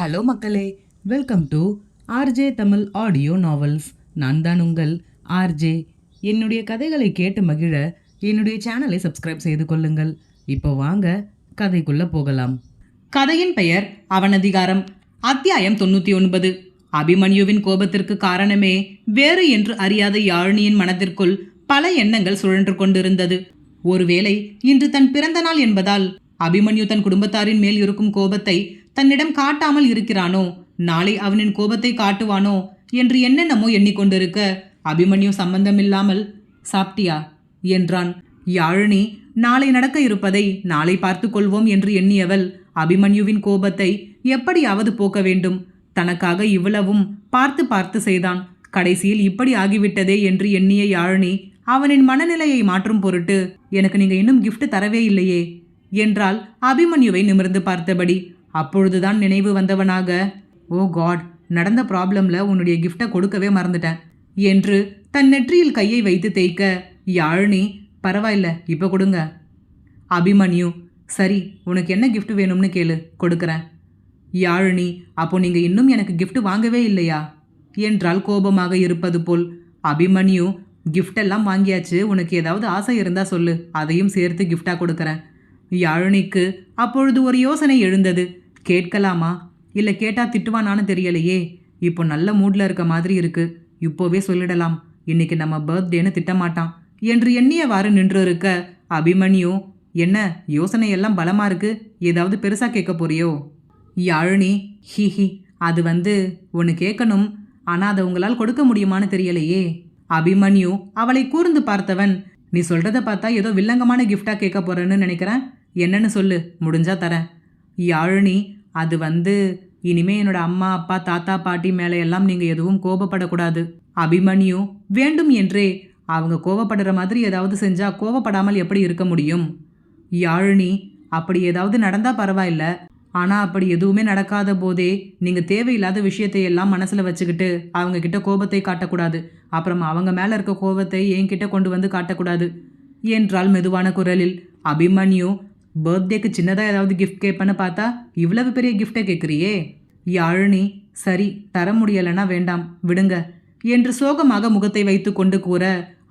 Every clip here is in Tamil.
ஹலோ மக்களே welcome to RJ Tamil audio novels. நான் தான் உங்கள் ஆர்ஜே என்னுடைய கதைகளை கேட்டு மகிழ என்னுடைய சேனலை சப்ஸ்கிரைப் செய்து கொள்ளுங்கள். இப்போ வாங்க கதைக்குள்ளே போகலாம். கதையின் பெயர் அவனதிகாரம். அத்தியாயம் தொண்ணூற்றி ஒன்பது அபிமன்யுவின் கோபத்திற்கு காரணமே வேறு என்று அறியாத யாழினியின் மனதிற்குள் பல எண்ணங்கள் சுழன்று கொண்டிருந்தது. ஒருவேளை இன்று தன் பிறந்த நாள் என்பதால் அபிமன்யு தன் குடும்பத்தாரின் மேல் இருக்கும் கோபத்தை தன்னிடம் காட்டாமல் இருக்கிறானோ? நாளை அவனின் கோபத்தை காட்டுவானோ? என்று என்னென்னமோ எண்ணிக்கொண்டிருக்க? அபிமன்யு சம்பந்தமில்லாமல் சாப்பிட்டியா என்றான். யாழினி நாளை நடக்க இருப்பதை நாளை பார்த்து கொள்வோம் என்று எண்ணியவள் அபிமன்யுவின் கோபத்தை எப்படியாவது போக்க வேண்டும். தனக்காக இவ்வளவும் பார்த்து பார்த்து செய்தான். கடைசியில் இப்படி ஆகிவிட்டதே என்று எண்ணிய யாழினி அவனின் மனநிலையை மாற்றும் பொருட்டு எனக்கு நீங்க இன்னும் கிஃப்ட் தரவே இல்லையே? என்றால் அபிமன்யுவை நிமிர்ந்து பார்த்தபடி. அப்பொழுதுதான் நினைவு வந்தவனாக ஓ காட் நடந்த ப்ராப்ளம்ல உன்னுடைய கிஃப்டை கொடுக்கவே மறந்துட்டேன் என்று தன் நெற்றியில் கையை வைத்து தேய்க்க யாழினி பரவாயில்ல இப்போ கொடுங்க. அபிமன்யு சரி உனக்கு என்ன கிஃப்ட் வேணும்னு கேளு கொடுக்குறேன். யாழினி அப்போ நீங்கள் இன்னும் எனக்கு கிஃப்ட் வாங்கவே இல்லையா? என்றால் கோபமாக இருப்பது போல் அபிமன்யு gift எல்லாம் வாங்கியாச்சு உனக்கு ஏதாவது ஆசை இருந்தால் சொல்லு அதையும் சேர்த்து கிஃப்டாக கொடுக்குறேன். யாழினிக்கு அப்பொழுது ஒரு யோசனை எழுந்தது. கேட்கலாமா? இல்லை கேட்டால் திட்டுவானான்னு தெரியலையே. இப்போ நல்ல மூடில் இருக்க மாதிரி இருக்கு. இப்போவே சொல்லிடலாம். இன்னைக்கு நம்ம பர்த்டேன்னு திட்டமாட்டான். என்று எண்ணியவாறு நின்று இருக்க அபிமன்யு என்ன யோசனை எல்லாம் பலமா இருக்கு? ஏதாவது பெருசா கேட்க போறியோ? யாழினி ஹி ஹி. அது வந்து ஒன்று கேட்கணும். ஆனால் அதை உங்களால் கொடுக்க முடியுமான்னு தெரியலையே. அபிமன்யு அவளை கூர்ந்து பார்த்தவன். நீ சொல்கிறத பார்த்தா ஏதோ வில்லங்கமான கிஃப்டா கேட்க போறேன்னு நினைக்கிறேன். என்னன்னு சொல்லு. முடிஞ்சா தரேன். யாழினி அது வந்து இனிமே என்னோட அம்மா அப்பா தாத்தா பாட்டி மேலே எல்லாம் நீங்கள் எதுவும் கோபப்படக்கூடாது. அபிமன்யு வேண்டும் என்றே அவங்க கோவப்படுற மாதிரி ஏதாவது செஞ்சால் கோவப்படாமல் எப்படி இருக்க முடியும்? யாழினி அப்படி ஏதாவது நடந்தால் பரவாயில்ல. ஆனால் அப்படி எதுவுமே நடக்காத போதே நீங்கள் தேவையில்லாத விஷயத்தை எல்லாம் மனசில் வச்சுக்கிட்டு அவங்க கிட்ட கோபத்தை காட்டக்கூடாது. அப்புறம் அவங்க மேலே இருக்க கோபத்தை என்கிட்ட கொண்டு வந்து காட்டக்கூடாது. என்றால் மெதுவான குரலில். அபிமன்யு பர்த்டேக்கு சின்னதாக ஏதாவது கிஃப்ட் கேட்பேன்னு பார்த்தா இவ்வளவு பெரிய கிஃப்டை கேட்குறியே. யாழினி சரி தர முடியலைன்னா வேண்டாம் விடுங்க என்று சோகமாக முகத்தை வைத்து கொண்டு கூற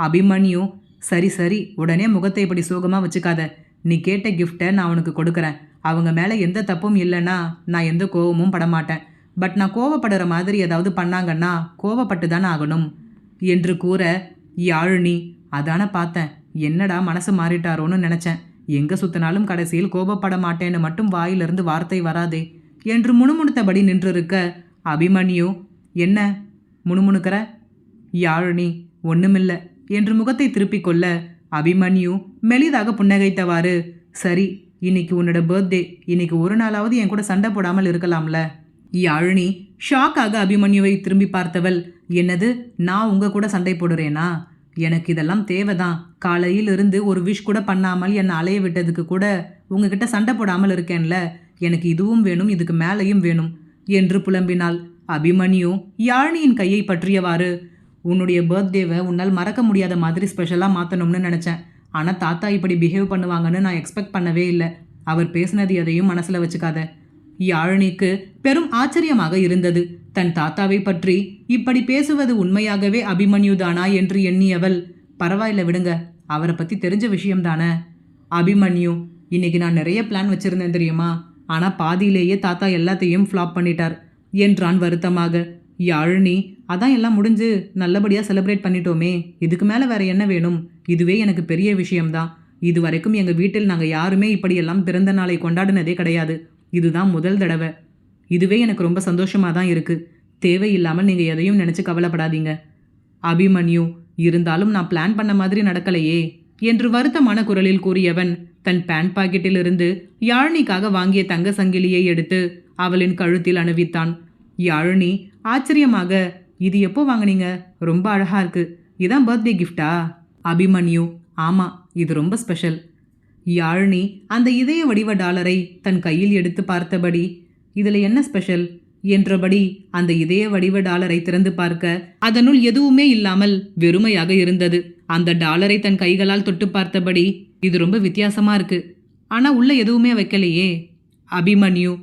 அபிமன்யு சரி சரி உடனே முகத்தை இப்படி சோகமாக வச்சுக்காத. நீ கேட்ட கிஃப்டை நான் உனக்கு கொடுக்குறேன். அவங்க மேலே எந்த தப்பும் இல்லைன்னா நான் எந்த கோவமும் படமாட்டேன். பட் நான் கோவப்படுற மாதிரி ஏதாவது பண்ணாங்கன்னா கோவப்பட்டு தானே ஆகணும் என்று கூற யாழினி அதான பார்த்தேன் என்னடா மனசு மாறிட்டாரோன்னு நினச்சேன். எங்கே சுத்தினாலும் கடைசியில் கோபப்பட மாட்டேன்னு மட்டும் வாயிலிருந்து வார்த்தை வராதே என்று முணுமுணுத்தபடி நின்றிருக்க அபிமன்யு என்ன? முணுமுணுக்கிற? யாழினி ஒண்ணுமில்ல என்று முகத்தை திருப்பிக் கொள்ள அபிமன்யு மெலிதாக புன்னகைத்தவாறு சரி இன்னைக்கு உன்னோட பர்த்டே இன்னைக்கு ஒரு நாளாவது என் கூட சண்டை போடாமல் இருக்கலாம்ல? யாழினி ஷாக்காக அபிமன்யுவை திரும்பி பார்த்தவள் என்னது நான் உங்க கூட சண்டை போடுறேனா? எனக்கு இதெல்லாம் தேவைதான். காலையில் இருந்து ஒரு விஷ் கூட பண்ணாமல் என்னை அலைய விட்டதுக்கு கூட உங்ககிட்ட சண்டை போடாமல் இருக்கேன்ல. எனக்கு இதுவும் வேணும் இதுக்கு மேலேயும் வேணும் என்று புலம்பினாள். அபிமன்யு யாழினியின் கையை பற்றியவாறு உன்னுடைய பர்த்டேவை உன்னால் மறக்க முடியாத மாதிரி ஸ்பெஷலாக மாற்றணும்னு நினச்சேன். ஆனால் தாத்தா இப்படி பிஹேவ் பண்ணுவாங்கன்னு நான் எக்ஸ்பெக்ட் பண்ணவே இல்லை. அவர் பேசினது எதையும் மனசில் வச்சுக்காத. யாழினிக்கு பெரும் ஆச்சரியமாக இருந்தது. தன் தாத்தாவை பற்றி இப்படி பேசுவது உண்மையாகவே அபிமன்யுதானா என்று எண்ணியவள் பரவாயில்ல விடுங்க அவரை பற்றி தெரிஞ்ச விஷயம்தானே? அபிமன்யு இன்னைக்கு நான் நிறைய பிளான் வச்சிருந்தேன் தெரியுமா? ஆனால் பாதியிலேயே தாத்தா எல்லாத்தையும் ஃப்ளாப் பண்ணிட்டார் என்றான் வருத்தமாக. யாழினி அதான் எல்லாம் முடிஞ்சு நல்லபடியாக செலிப்ரேட் பண்ணிட்டோமே இதுக்கு மேலே வேற என்ன வேணும்? இதுவே எனக்கு பெரிய விஷயம்தான். இது வரைக்கும் எங்கள் வீட்டில் நாங்கள் யாருமே இப்படியெல்லாம் பிறந்த நாளை கொண்டாடினதே கிடையாது. இதுதான் முதல் தடவை. இதுவே எனக்கு ரொம்ப சந்தோஷமாக தான் இருக்குது தேவையில்லாமல் நீங்கள் எதையும் நினச்சி கவலைப்படாதீங்க. அபிமன்யு இருந்தாலும் நான் பிளான் பண்ண மாதிரி நடக்கலையே என்று வருத்தமான குரலில் கூறியவன் தன் பேண்ட் பாக்கெட்டிலிருந்து யாழினிக்காக வாங்கிய தங்க சங்கிலியை எடுத்து அவளின் கழுத்தில் அணிவித்தான். யாழினி ஆச்சரியமாக இது எப்போ வாங்குனீங்க? ரொம்ப அழகாக இருக்குது இதான் பர்த்டே கிஃப்டா அபிமன்யு ஆமாம் இது ரொம்ப ஸ்பெஷல் யாழினி அந்த இதய வடிவ டாலரை தன் கையில் எடுத்து பார்த்தபடி இதில் என்ன ஸ்பெஷல்? என்றபடி அந்த இதய வடிவ டாலரை திறந்து பார்க்க அதனுள் எதுவுமே இல்லாமல் வெறுமையாக இருந்தது. அந்த டாலரை தன் கைகளால் தொட்டு பார்த்தபடி இது ரொம்ப வித்தியாசமா இருக்கு. ஆனா உள்ள எதுவுமே வைக்கலையே. அபிமன்யு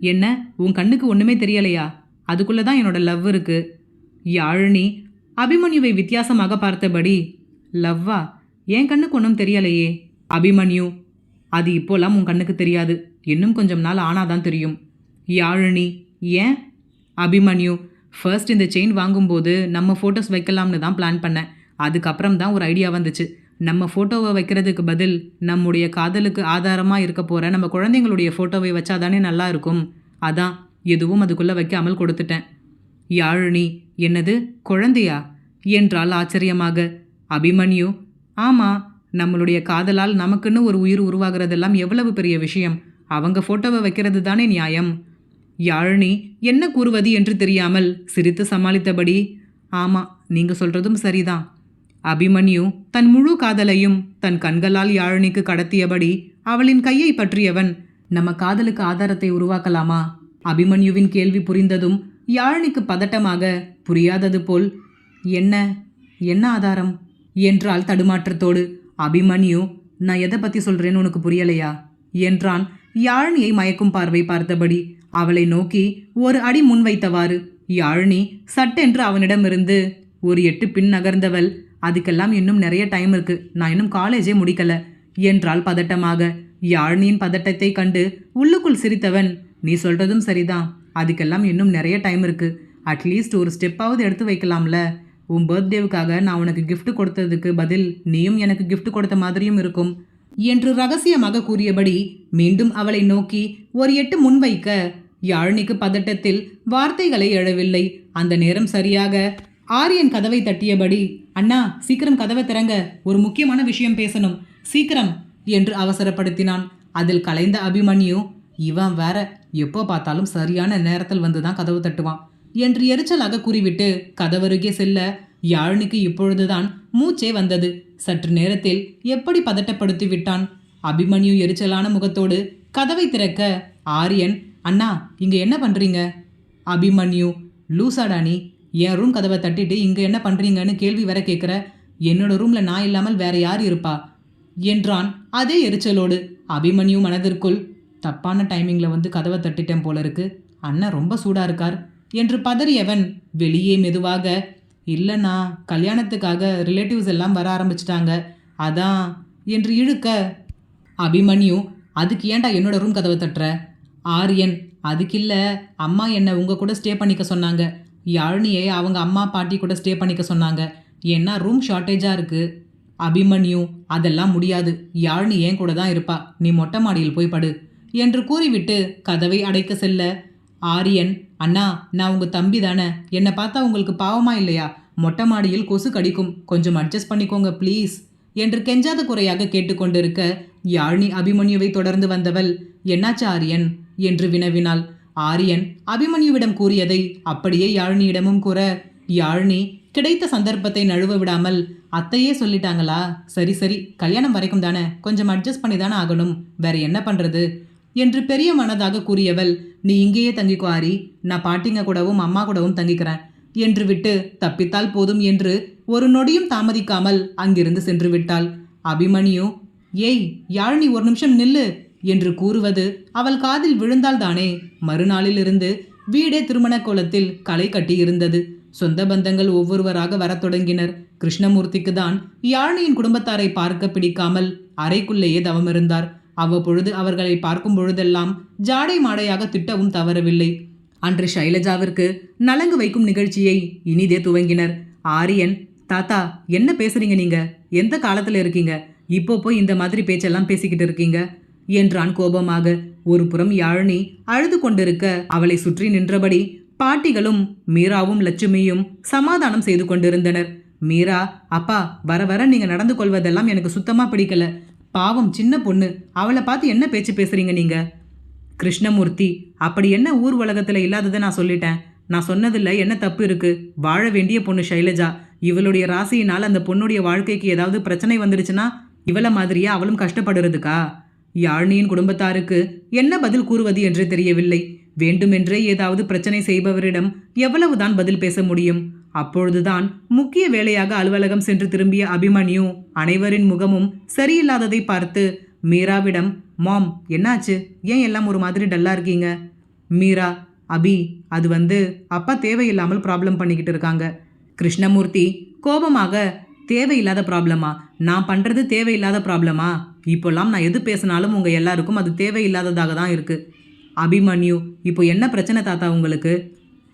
என்ன? உன் கண்ணுக்கு ஒன்றுமே தெரியலையா? அதுக்குள்ளே தான் என்னோட லவ் இருக்கு. யாழினி அபிமன்யுவை வித்தியாசமாக பார்த்தபடி லவ்வா? என் கண்ணுக்கு ஒன்றும் தெரியலையே. அபிமன்யு அது இப்போலாம் உன் கண்ணுக்கு தெரியாது. இன்னும் கொஞ்சம் நாள் ஆனாதான் தெரியும். யாழினி ஏன்? அபிமன்யு ஃபர்ஸ்ட் இந்த செயின் வாங்கும்போது நம்ம ஃபோட்டோஸ் வைக்கலாம்னு தான் பிளான் பண்ணேன் அதுக்கப்புறம் தான் ஒரு ஐடியா வந்துச்சு. நம்ம ஃபோட்டோவை வைக்கிறதுக்கு பதில் நம்முடைய காதலுக்கு ஆதாரமாக இருக்க போகிற நம்ம குழந்தைங்களுடைய ஃபோட்டோவை வச்சாதானே நல்லா இருக்கும். அதான் எதுவும் அதுக்குள்ளே வைக்காமல் கொடுத்துட்டேன். யாழினி என்னது? குழந்தையா? என்றால் ஆச்சரியமாக. அபிமன்யு ஆமாம் நம்மளுடைய காதலால் நமக்குன்னு ஒரு உயிர் உருவாகிறதெல்லாம் எவ்வளவு பெரிய விஷயம்? அவங்க ஃபோட்டோவை வைக்கிறது தானே நியாயம். யாழினி என்ன கூறுவது என்று தெரியாமல் சிரித்து சமாளித்தபடி ஆமாம் நீங்கள் சொல்கிறதும் சரிதான். அபிமன்யு தன் முழு காதலையும் தன் கண்களால் யாழினிக்கு கடத்தியபடி அவளின் கையை பற்றியவன் நம்ம காதலுக்கு ஆதாரத்தை உருவாக்கலாமா? அபிமன்யுவின் கேள்வி புரிந்ததும் யாழினிக்கு பதட்டமாக புரியாதது போல் என்ன என்ன ஆதாரம்? என்றால் தடுமாற்றத்தோடு. அபிமன்யு நான் எதை பற்றி சொல்கிறேன்னு உனக்கு புரியலையா? என்றான். யாழினியை மயக்கும் பார்வை பார்த்தபடி அவளை நோக்கி ஒரு அடி முன்வைத்தவாறு யாழினி சட்டென்று அவனிடமிருந்து ஒரு எட்டு பின் நகர்ந்தவள். அதுக்கெல்லாம் இன்னும் நிறைய டைம் இருக்கு. நான் இன்னும் காலேஜே முடிக்கல என்றால் பதட்டமாக. யாழினியின் பதட்டத்தை கண்டு உள்ளுக்குள் சிரித்தவன் நீ சொல்றதும் சரிதான். அதுக்கெல்லாம் இன்னும் நிறைய டைம் இருக்கு. அட்லீஸ்ட் ஒரு ஸ்டெப்பாவது எடுத்து வைக்கலாம்ல? உன் பர்த்டேவுக்காக நான் உனக்கு கிஃப்ட் கொடுத்ததுக்கு பதில் நீயும் எனக்கு கிஃப்ட் கொடுத்த மாதிரியும் இருக்கும் என்று ரகசியமாக கூறியபடி மீண்டும் அவளை நோக்கி ஒரு எட்டு முன்வைக்க யாழினிக்கு பதட்டத்தில் வார்த்தைகளை எழவில்லை. அந்த நேரம் சரியாக ஆரியன் கதவை தட்டியபடி அண்ணா சீக்கிரம் கதவை திறங்க. ஒரு முக்கியமான விஷயம் பேசணும். சீக்கிரம். என்று அவசரப்படுத்தினான். அதில் கலைந்த அபிமன்யு இவன் வேற எப்போ பார்த்தாலும் சரியான நேரத்தில் வந்து தான் கதவு தட்டுவான். என்று எரிச்சலாக கூறிவிட்டு கதவருகே செல்ல யாழினிக்கு இப்பொழுதுதான் மூச்சே வந்தது. சற்று நேரத்தில் எப்படி பதட்டப்படுத்தி விட்டான்? அபிமன்யு எரிச்சலான முகத்தோடு கதவை திறக்க ஆரியன் அண்ணா இங்க என்ன பண்றீங்க? அபிமன்யு லூசாடா நீ. என் ரூம் கதவை தட்டிட்டு இங்க என்ன பண்றீங்கன்னு கேள்வி வர கேட்குற என்னோட ரூம்ல நான் இல்லாமல் வேற யார் இருப்பா? என்றான் அதே எரிச்சலோடு அபிமன்யு மனதிற்குள் தப்பான டைமிங்ல வந்து கதவை தட்டிட்டேன் போல இருக்கு. அண்ணன் ரொம்ப சூடா இருக்கார். என்று பதறியவன் வெளியே மெதுவாக இல்லைண்ணா கல்யாணத்துக்காக ரிலேட்டிவ்ஸ் எல்லாம் வர ஆரம்பிச்சிட்டாங்க. அதான் என்று இழுக்க. அபிமன்யு அதுக்கு ஏன்டா என்னோட ரூம் கதவை தட்டுற? ஆரியன் அதுக்கு இல்லை அம்மா என்னை உங்கள் கூட ஸ்டே பண்ணிக்க சொன்னாங்க. யாழினியை அவங்க அம்மா பாட்டி கூட ஸ்டே பண்ணிக்க சொன்னாங்க. ஏன்னா ரூம் ஷார்ட்டேஜாக இருக்குது அபிமன்யு அதெல்லாம் முடியாது. யாழினி ஏன் கூட தான் இருப்பா. நீ மொட்டை மாடியில் போய் படு என்று கூறிவிட்டு கதவை அடைக்க செல்ல ஆரியன் அண்ணா நான் உங்கள் தம்பி தானே. என்னை பார்த்தா உங்களுக்கு பாவமா இல்லையா? மொட்டை மாடியில் கொசு கடிக்கும். கொஞ்சம் அட்ஜஸ்ட் பண்ணிக்கோங்க ப்ளீஸ் என்று கெஞ்சாத குறையாக கேட்டுக்கொண்டிருக்க யாழ்னி அபிமன்யுவை தொடர்ந்து வந்தவள் என்னாச்சு ஆரியன்? என்று வினவினாள். ஆரியன் அபிமன்யுவிடம் கூறியதை அப்படியே யாழ்னியிடமும் கூற யாழ்னி கிடைத்த சந்தர்ப்பத்தை நழுவ விடாமல் அத்தையே சொல்லிட்டாங்களா? சரி சரி கல்யாணம் வரைக்கும் தானே. கொஞ்சம் அட்ஜஸ்ட் பண்ணி தானே ஆகணும். வேற என்ன பண்ணுறது என்று பெரிய மனதாக கூறியவள் நீ இங்கேயே தங்கிக்கோ ஆரி. நான் பாட்டிங்க கூடவும் அம்மா கூடவும் தங்கிக்கிறேன். என்று விட்டு தப்பித்தால் போதும் என்று ஒரு நொடியும் தாமதிக்காமல் அங்கிருந்து சென்று விட்டாள். அபிமன்யு ஏய் யாழினி ஒரு நிமிஷம் நில்லு என்று கூறுவது அவள் காதில் விழுந்தால்தானே மறுநாளிலிருந்து வீடே திருமண கோலத்தில் களை கட்டியிருந்தது. சொந்த பந்தங்கள் ஒவ்வொருவராக வரத் தொடங்கினர். கிருஷ்ணமூர்த்திக்கு தான் யாழினியின் குடும்பத்தாரை பார்க்க பிடிக்காமல் அறைக்குள்ளேயே தவமிருந்தார். அவ்வப்பொழுது அவர்களை பார்க்கும் பொழுதெல்லாம் ஜாடை மாடையாக திட்டவும் தவறவில்லை. அன்று ஷைலஜாவிற்கு நலங்கு வைக்கும் நிகழ்ச்சியை இனிதே துவங்கினர். ஆரியன் தாத்தா என்ன பேசுறீங்க நீங்க? எந்த காலத்துல இருக்கீங்க? இப்போ போய் இந்த மாதிரி பேச்செல்லாம் பேசிக்கிட்டு இருக்கீங்க? என்றான் கோபமாக. ஒரு புறம் யாழினி அழுது கொண்டிருக்க அவளை சுற்றி நின்றபடி பாட்டிகளும் மீராவும் லட்சுமியும் சமாதானம் செய்து கொண்டிருந்தனர். மீரா அப்பா வர வர நீங்க நடந்து கொள்வதெல்லாம் எனக்கு சுத்தமா பிடிக்கல. பாவம் சின்ன பொண்ணு. அவளை பார்த்து என்ன பேச்சு பேசுறீங்க நீங்க? கிருஷ்ணமூர்த்தி அப்படி என்ன ஊர் உலகத்துல இல்லாததை நான் சொல்லிட்டேன். நான் சொன்னதில்ல என்ன தப்பு இருக்கு? வாழ வேண்டிய பொண்ணு ஷைலஜா. இவளுடைய ராசியினால் அந்த பொண்ணுடைய வாழ்க்கைக்கு ஏதாவது பிரச்சனை வந்துடுச்சுன்னா இவளை மாதிரியே அவளும் கஷ்டப்படுறதுக்கா? யாழ்னியின் குடும்பத்தாருக்கு என்ன பதில் கூறுவது என்று தெரியவில்லை. வேண்டுமென்றே ஏதாவது பிரச்சனை செய்பவரிடம் எவ்வளவுதான் பதில் பேச முடியும்? அப்பொழுதுதான் முக்கிய வேலையாக அலுவலகம் சென்று திரும்பிய அபிமன்யு அனைவரின் முகமும் சரியில்லாததை பார்த்து மீராவிடம் மாம் என்னாச்சு? ஏன் எல்லாம் ஒரு மாதிரி டல்லாக இருக்கீங்க? மீரா அபி அது வந்து அப்பா தேவையில்லாமல் ப்ராப்ளம் பண்ணிக்கிட்டு இருக்காங்க. கிருஷ்ணமூர்த்தி கோபமாக தேவையில்லாத ப்ராப்ளமா நான் பண்ணுறது தேவையில்லாத ப்ராப்ளமா இப்போல்லாம் நான் எது பேசினாலும் உங்கள் எல்லாருக்கும் அது தேவையில்லாததாக தான் இருக்குது அபிமன்யு இப்போ என்ன பிரச்சனை தாத்தா உங்களுக்கு?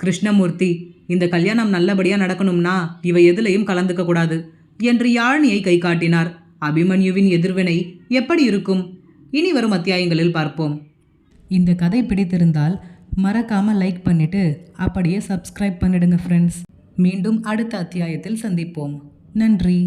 கிருஷ்ணமூர்த்தி இந்த கல்யாணம் நல்லபடியாக நடக்கணும்னா இவ எதுலையும் கலந்துக்க கூடாது என்று யாழினியை கை காட்டினார். அபிமன்யுவின் எதிர்வினை எப்படி இருக்கும்? இனி வரும் அத்தியாயங்களில் பார்ப்போம். இந்த கதை பிடித்திருந்தால் மறக்காம லைக் பண்ணிட்டு அப்படியே சப்ஸ்கிரைப் பண்ணிடுங்க ஃப்ரெண்ட்ஸ் மீண்டும் அடுத்த அத்தியாயத்தில் சந்திப்போம். நன்றி.